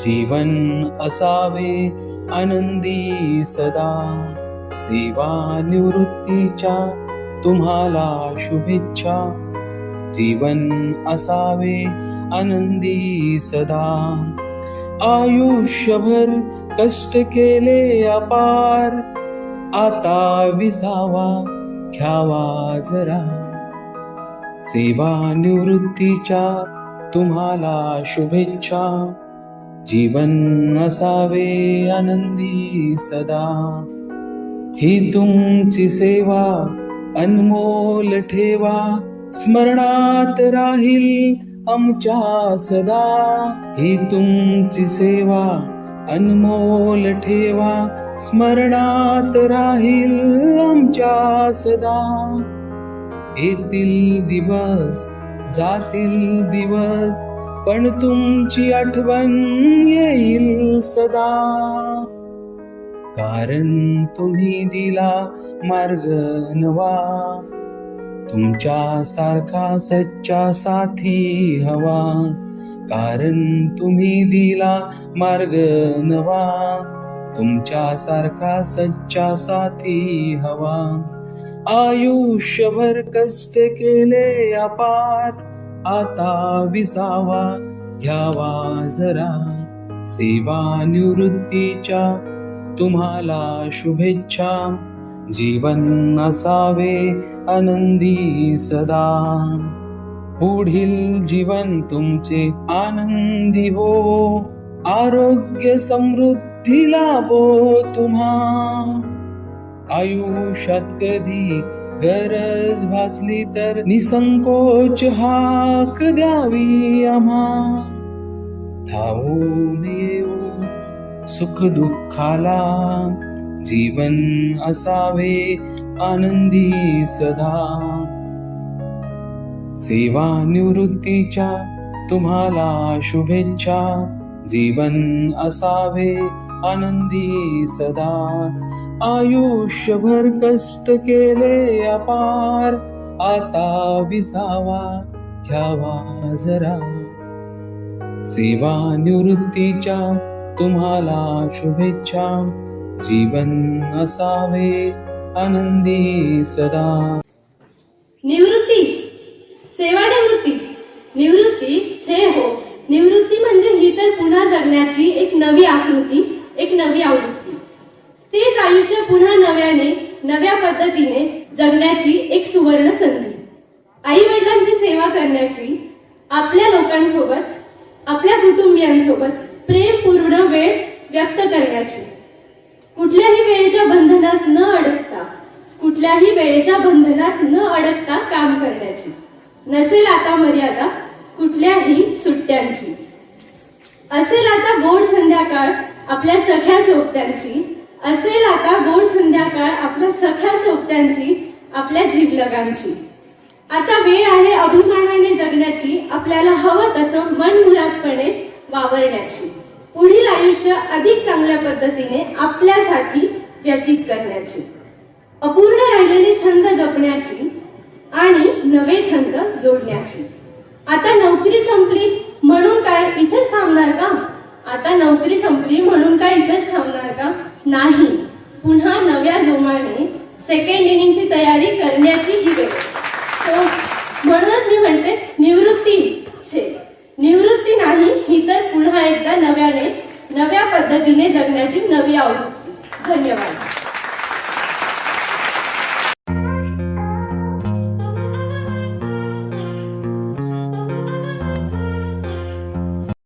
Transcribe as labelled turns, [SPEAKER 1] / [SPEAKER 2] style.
[SPEAKER 1] जीवन असावे आनंदी सदा. सेवा निवृत्तीच्या तुम्हाला शुभेच्छा. जीवन असावे आनंदी सदा. आयुष्यभर कष्ट केले अपार. आता विसावा घ्यावा जरा. सेवा निवृत्तीच्या तुम्हाला शुभेच्छा. जीवन असावे आनंदी सदा. ही तुमची सेवा अनमोल ठेवा. स्मरणात राहील आमच्या सदा. ही तुमची सेवा अनमोल ठेवा. स्मरणात राहील आमच्या सदा. येतील दिवस जातील दिवस पण तुमची आठवण येईल सदा. कारण तुम्ही दिला मार्ग नवा. तुमच्या सारखा सच्चा साथी हवा. कारण तुम्ही दिला मार्ग नवा. तुमच्या सारखा सच्चा साथी हवा. आयुष्यभर कष्ट केले अपार आता विसावा घ्यावा जरा. सेवा निवृत्तीच्या तुम्हाला शुभेच्छा. जीवन असावे आनंदी सदा. पुढील जीवन तुमचे आनंदी हो. आरोग्य समृद्धी लाभो तुम्हा. आयुष्यात कधी गरज भासली तर निसंकोच हाक द्यावी आम्हा. धावून येऊ सुख दुःखाला जीवन असावे आनंदी सदा. सेवा निवृत्तीच्या तुम्हाला शुभेच्छा. जीवन असावे आनंदी सदा. आयुष्यभर कष्ट केले अपार. आता विसावा घ्यावा जरा. सेवा निवृत्तीच्या तुम्हाला शुभेच्छा. जीवन असावे आनंदी सदा.
[SPEAKER 2] निवृत्ती. सेवानिवृत्ती. निवृत्ती छे हो. निवृत्ती म्हणजे ही तर पुन्हा जगण्याची एक नवी आकृती. एक नवी आवृत्ती. तेच आयुष्य पुन्हा नव्याने नव्या पद्धतीने जगण्याची एक सुवर्ण संधी. आई वडिलांची सेवा करण्याची आपल्या लोकांसोबत आपल्या कुटुंबियांसोबत प्रेमपूर्ण वेळ व्यक्त करण्याची. कुठल्याही वेळेच्या बंधनात न अडकता कुठल्याही वेळेच्या बंधनात न अडकता काम करण्याची. नसेल आता मर्यादा कुठल्याही सुट्ट्यांची. असेल आता गोड संध्याकाळ आपल्या सख्या सोबत्यांची. असेल आता गोड संध्याकाळ आपल्या सख्या सोबत्यांची आपल्या जीवलगांची. आता वेळ आहे अभिमानाने जगण्याची आपल्याला हवं तसं मनमुरादपणे वावरण्याची. पुढील आयुष्य अधिक चांगल्या पद्धतीने आपल्यासाठी व्यतीत करण्याची. अपूर्ण राहिलेले छंद जपण्याची आणि नवे छंद जोडण्याची. आता नोकरी संपली म्हणून काय इथेच थांबणार का? आता नोकरी संपली म्हणून काय इथेच थांबणार का? नाही. पुन्हा नव्या जोमाने सेकंड इनिंगची तयारी करण्याची ही वेळ. सो म्हणूनच मी म्हणते निवृत्ती छे. निवृत्ती नाही ही तर पुन्हा एकदा नव्याने नव्या पद्धतीने जगण्याची नवी आवृत्ती. धन्यवाद.